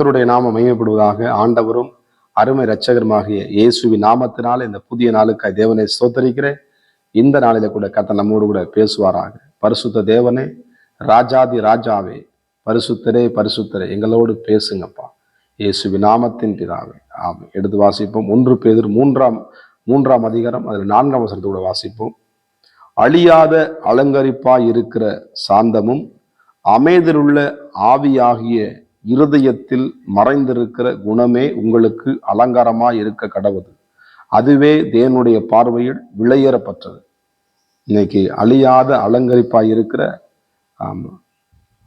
கர்த்தருடைய நாமம் மகிமைப்படுவதாக ஆண்டவரும் அருமை ரட்சகருமாகிய இயேசுவின் நாமத்தினால இந்த புதிய நாளுக்காய் தேவனை சோத்தரிக்கிறேன் இந்த நாளில கூட கர்த்தர் நம்மோடு கூட பேசுவாராக. பரிசுத்த தேவனே ராஜாதி ராஜாவே பரிசுத்தரே பரிசுத்தரே எங்களோடு பேசுங்கப்பா. இயேசுவின் நாமத்தின் பிதாவே. ஆமை எடுத்து வாசிப்போம். ஒன்று பேதர் மூன்றாம் மூன்றாம் அதிகாரம் அதில் நான்காம் வசனத்தோட வாசிப்போம். அழியாத அலங்கரிப்பாய் இருக்கிற சாந்தமும் அமைதிலுள்ள ஆவியாகிய இருதயத்தில் மறைந்திருக்கிற குணமே உங்களுக்கு அலங்காரமாக இருக்க கடவுது. அதுவே தேவனுடைய பார்வையில் விளையேறப்பட்டது. இன்னைக்கு அழியாத அலங்கரிப்பாக இருக்கிற ஆமாம்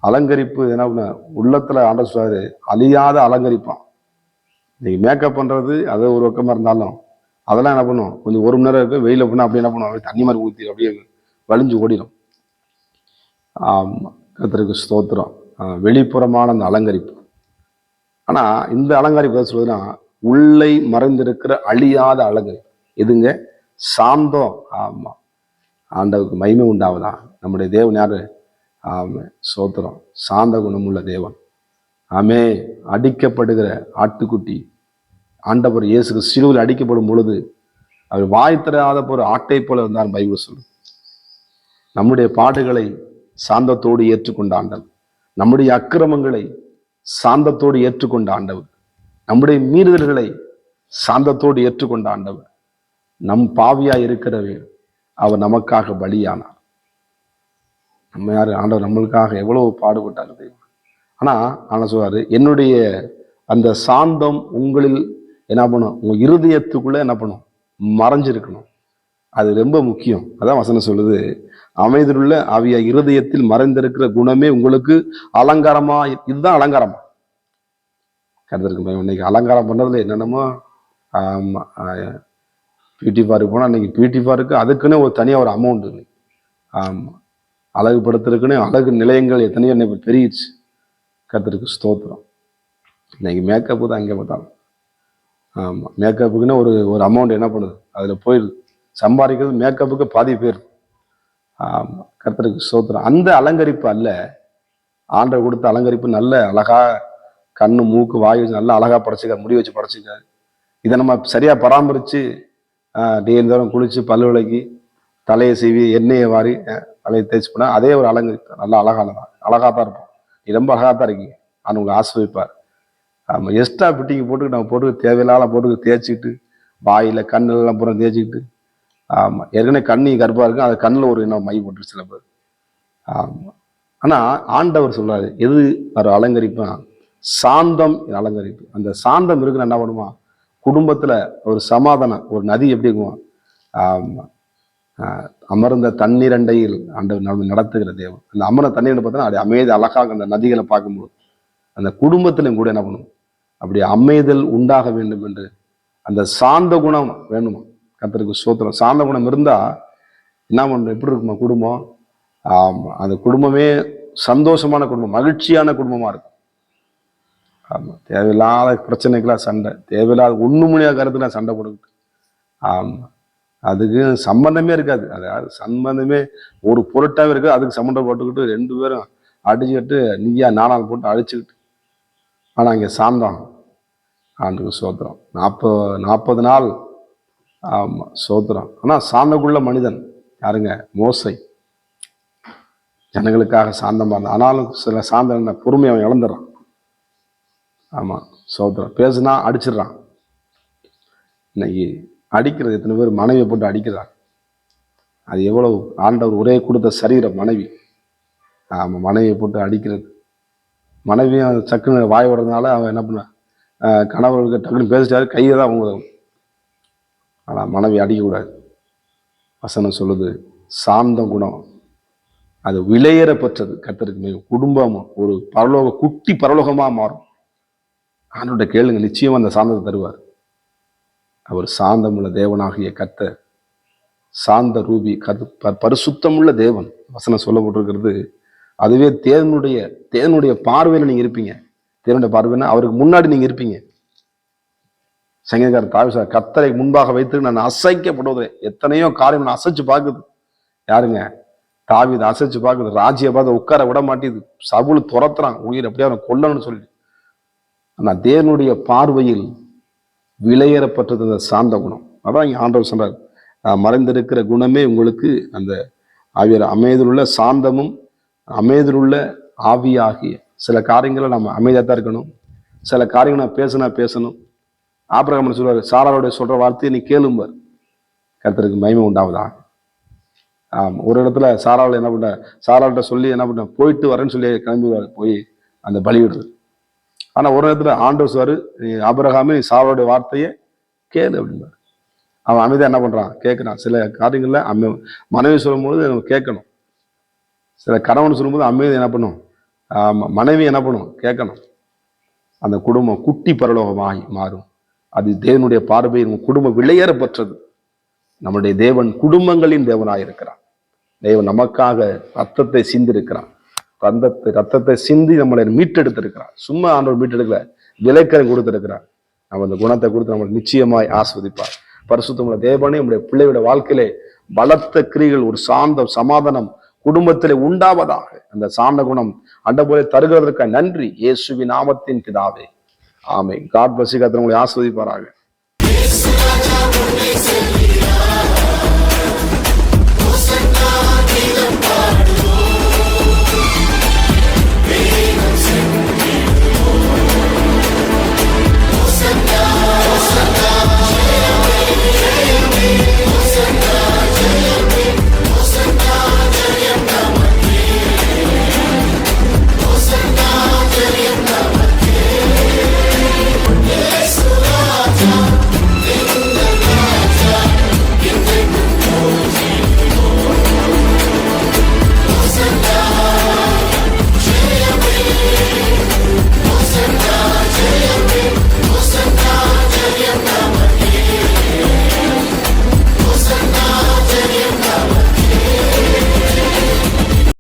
அலங்கரிப்பு என்ன உள்ளத்தில் ஆண்ட சொல்றாரு அழியாத அலங்கரிப்பான் இன்னைக்கு மேக்கப் பண்ணுறது அது ஒரு பக்கமாக இருந்தாலும் அதெல்லாம் என்ன பண்ணுவோம் கொஞ்சம் ஒரு மணி நேரம் இருக்கு வெயில் அப்படின்னா அப்படியே என்ன பண்ணுவோம் அப்படியே தண்ணி மாதிரி ஊற்றி அப்படியே வலிஞ்சு ஓடிடும் ஆமாம் கர்த்தருக்கு ஸ்தோத்திரம். வெளிப்புறமான அந்த அலங்கரிப்பு. ஆனால் இந்த அலங்கரிப்பு எதை சொல்லுதுன்னா உள்ளே மறைந்திருக்கிற அழியாத அலங்கரிப்பு. எதுங்க? சாந்தம். ஆமாம் ஆண்டவுக்கு மகிமை உண்டாவதா? நம்முடைய தேவன் யார்? ஆமாம் சோத்திரம். சாந்த குணமுள்ள தேவன். ஆமே. அடிக்கப்படுகிற ஆட்டுக்குட்டி. ஆண்டவர் இயேசுக்கு சிலுவில் அடிக்கப்படும் பொழுது அவர் வாய் தராத ஒரு ஆட்டை போல இருந்தார் பைபிள் சொல்லு நம்முடைய பாடுகளை சாந்தத்தோடு ஏற்றுக்கொண்ட ஆண்டவர். நம்முடைய அக்கிரமங்களை சாந்தத்தோடு ஏற்றுக்கொண்ட ஆண்டவர். நம்முடைய மீறுதல்களை சாந்தத்தோடு ஏற்றுக்கொண்ட ஆண்டவர். நம் பாவியா இருக்கிறவே அவர் நமக்காக பலியானார். நம்ம யாரு? ஆண்டவர் நம்மளுக்காக எவ்வளவு பாடுபட்டார் தெய்வம் ஆனா ஆனா சொல்றாரு என்னுடைய அந்த சாந்தம் உங்களில் என்ன பண்ணும்? உங்கள் இருதயத்துக்குள்ள என்ன பண்ணும்? மறைஞ்சிருக்கணும். அது ரொம்ப முக்கியம். அதான் வசனம் சொல்லுது அமைதியுள்ள அவைய இருதயத்தில் மறைந்திருக்கிற குணமே உங்களுக்கு அலங்காரமா இதுதான் அலங்காரமா. கருத்திருக்கு இன்னைக்கு அலங்காரம் பண்றதுல என்னென்னமோ பியூட்டி பார்க்கு போனால் இன்னைக்கு பியூட்டி பார்க்கு அதுக்குன்னு ஒரு தனியாக ஒரு அமௌண்ட் ஆமாம் அழகுபடுத்துறதுக்குன்னு அழகு நிலையங்கள் எத்தனையோ இன்னைக்கு பெருகிடுச்சு. கருத்திருக்கு ஸ்தோத்திரம். இன்னைக்கு மேக்கப்பு தான் அங்கே பார்த்தாலும். ஆமாம் மேக்கப்புக்குன்னு ஒரு ஒரு அமௌண்ட் என்ன பண்ணுது? அதில் போயிடுது. சம்பாதிக்கிறது மேக்கப்புக்கு பாதி பேர். ஆமாம் கர்த்தருக்கு ஸ்தோத்திரம். அந்த அலங்கரிப்பு அல்ல. ஆண்டவர் கொடுத்த அலங்கரிப்பு நல்ல அழகா கண்ணு மூக்கு வாய் வச்சு நல்லா அழகா படைச்சிக்க முடி வச்சு படைச்சிக்க இதை நம்ம சரியா பராமரிச்சு டெய்லி தூரம் குளிச்சு பல்லு விளக்கி தலையை சீவி எண்ணெயை வாரி தலையை தேய்ச்சி போனால் அதே ஒரு அலங்கரிப்பு. நல்லா அழகானதான் அழகா தான் இருப்போம் நீ ரொம்ப அழகா தான் இருக்கீங்க. ஆனால் உங்களை ஆசிர்விப்பார் நம்ம எக்ஸ்ட்ரா ஃபிட்டிங் போட்டு நம்ம போட்டு தேவையில்லாத போட்டு தேய்ச்சிக்கிட்டு வாயில் கண்ணெல்லாம் பூரா தேய்ச்சிக்கிட்டு ஆமாம் ஏற்கனவே கண்ணி கர்ப்பாக இருக்கும் அது கண்ணில் ஒரு என்ன மை போட்டு சில பேர். ஆமாம் ஆனால் ஆண்டவர் சொல்றாரு எது ஒரு அலங்கரிப்பா? சாந்தம் அலங்கரிப்பு. அந்த சாந்தம் இருக்குன்னு என்ன பண்ணுமா? குடும்பத்தில் ஒரு சமாதானம் ஒரு நதி எப்படி இருக்குமா? ஆமாம் அமர்ந்த தண்ணீரண்டையில் ஆண்டவர் நம்ம நடத்துகிற தேவன். அந்த அமர்ந்த தண்ணீர் பார்த்தோன்னா அப்படி அமைதி அழகாக அந்த நதிகளை பார்க்கும்போது அந்த குடும்பத்திலையும் கூட என்ன பண்ணும்? அப்படி அமைதல் உண்டாக வேண்டும் என்று அந்த சாந்த குணம் வேணுமா? கத்தருக்கு சோத்திரம் சாந்த குணம் இருந்தால் என்ன பண்ணும் எப்படி இருக்குமா குடும்பம்? ஆமாம் அந்த குடும்பமே சந்தோஷமான குடும்பம் மகிழ்ச்சியான குடும்பமாக இருக்கும். ஆமாம் தேவையில்லாத பிரச்சனைக்கெல்லாம் சண்டை தேவையில்லாத ஒன்று மணியாக கருத்துலாம் சண்டை போட்டுக்கிட்டு. ஆமாம் அதுக்கு சம்பந்தமே இருக்காது. அதாவது சம்பந்தமே ஒரு பொருட்டாகவே இருக்காது அதுக்கு சம்மந்தம் போட்டுக்கிட்டு ரெண்டு பேரும் அடிச்சுக்கிட்டு நீயா நானால் போட்டு அடிச்சுக்கிட்டு ஆனால் அங்கே சாந்தம். ஆண்டுக்கு சோத்திரம் நாற்பது நாற்பது நாள் ஆமாம் சோத்திரம் ஆனால் சாந்தக்குள்ள மனிதன். யாருங்க? மோசை. ஜனங்களுக்காக சாந்தமாக இருந்தான் ஆனாலும் சில சாந்தன என்ன? பொறுமை அவன் இழந்துடுறான். ஆமாம் சோத்திரம் பேசுனா அடிச்சிடுறான். இன்னைக்கு அடிக்கிறது எத்தனை பேர் மனைவியை போட்டு அடிக்கிறான் அது எவ்வளவு? ஆண்டவர் ஒரே கொடுத்த சரீர மனைவி. ஆமாம் மனைவியை போட்டு அடிக்கிறது. மனைவியும் சக்குன்னு வாய் விடுறதுனால அவன் என்ன பண்ண கணவர்களுக்கு டக்குன்னு பேசிட்டாரு கையை தான் அவங்க ஆனால் மனைவி அடிக்கக்கூடாது. வசனம் சொல்லுது சாந்த குணம். அது விலையேற பெற்றது. கத்தருக்கு மிக குடும்பமும் ஒரு பரலோக குட்டி பரலோகமாக மாறும். ஆண்டோட கேளுங்க நிச்சயம் அந்த சாந்தத்தை தருவார். அவர் சாந்தமுள்ள தேவனாகிய கத்த சாந்த ரூபி கரு ப- பரிசுத்தமுள்ள தேவன். வசனம் சொல்லப்பட்டிருக்கிறது அதுவே தேவனுடைய தேவனுடைய பார்வையில் நீங்கள் இருப்பீங்க. தேவனுடைய பார்வைன்னா அவருக்கு முன்னாடி நீங்கள் இருப்பீங்க. சங்கீதக்காரர் தாவி சார் கத்தரை முன்பாக வைத்து நான் அசைக்கப்படுவதில்லை. எத்தனையோ காரியம் நான் அசைச்சு பார்க்குது. யாருங்க? தாவித அசைச்சு பார்க்குது. ராஜ்ய பார்த்து உட்கார விட மாட்டேது சவுல் துரத்துறான். உயிர் அப்படியே அவனை கொல்லணும்னு சொல்லி ஆனால் தேவனுடைய பார்வையில் விலையேறப்பட்டது அந்த சாந்த குணம். அதான் இங்கே ஆண்டவர் சொல்றார். மறைந்திருக்கிற குணமே உங்களுக்கு அந்த ஆவியர் அமைதியிலுள்ள சாந்தமும் அமைதியிலுள்ள ஆவியாகிய சில காரியங்களை நம்ம அமைதியாக தான் இருக்கணும். சில காரியங்களை நான் பேசினா பேசணும். ஆபிரகாமன் சொல்வார் சாராளுடைய சொல்ற வார்த்தையை நீ கேளும்பார். கருத்தருக்கு மயமை உண்டாவதா? ஆம் ஒரு இடத்துல சாராவில் என்ன பண்ண சாராட்ட சொல்லி என்ன பண்ண போயிட்டு வரேன்னு சொல்லி கிளம்பிடுவார் போய் அந்த பலியிடுறது ஆனால் ஒரு இடத்துல ஆண்டவர் சார் நீ ஆபிரகாமே நீ வார்த்தையை கேளு அப்படிம்பாரு. அவன் அமைதியாக என்ன பண்ணுறான் கேட்கறான். சில காரியங்களில் அமை மனைவி சொல்லும்போது நம்ம கேட்கணும். சில கணவன் சொல்லும்போது அமைதி என்ன பண்ணும்? மனைவி என்ன பண்ணும்? கேட்கணும். அந்த குடும்பம் குட்டி பரலோகமாகி மாறும். அது தேவனுடைய பார்வையில் உங்கள் குடும்பம் விலையேறப்பட்டது நம்முடைய தேவன் குடும்பங்களின் தேவனாயிருக்கிறான் தேவன் நமக்காக ரத்தத்தை சிந்திருக்கிறான் ரத்தத்தை ரத்தத்தை சிந்தி நம்மளை மீட்டெடுத்திருக்கிறான் சும்மா ஆண்டவர் மீட்டெடுக்கல விலைக்கரை கொடுத்திருக்கிறான் நம்ம அந்த குணத்தை கொடுத்து நம்மளை நிச்சயமாய் ஆஸ்வதிப்பார். பரிசுத்தமுள்ள தேவனே நம்முடைய பிள்ளையோட வாழ்க்கையிலே பலத்த கிரிகள் ஒரு சாந்தம் சமாதானம் குடும்பத்திலே உண்டாவதாக. அந்த சாந்த குணம் அண்ட போல தருகிறதற்காக நன்றி. இயேசுவின் நாமத்தின் பிதாவே. ஆமை காட் பசி கத்திர ஆஸ்வதிப்பாராக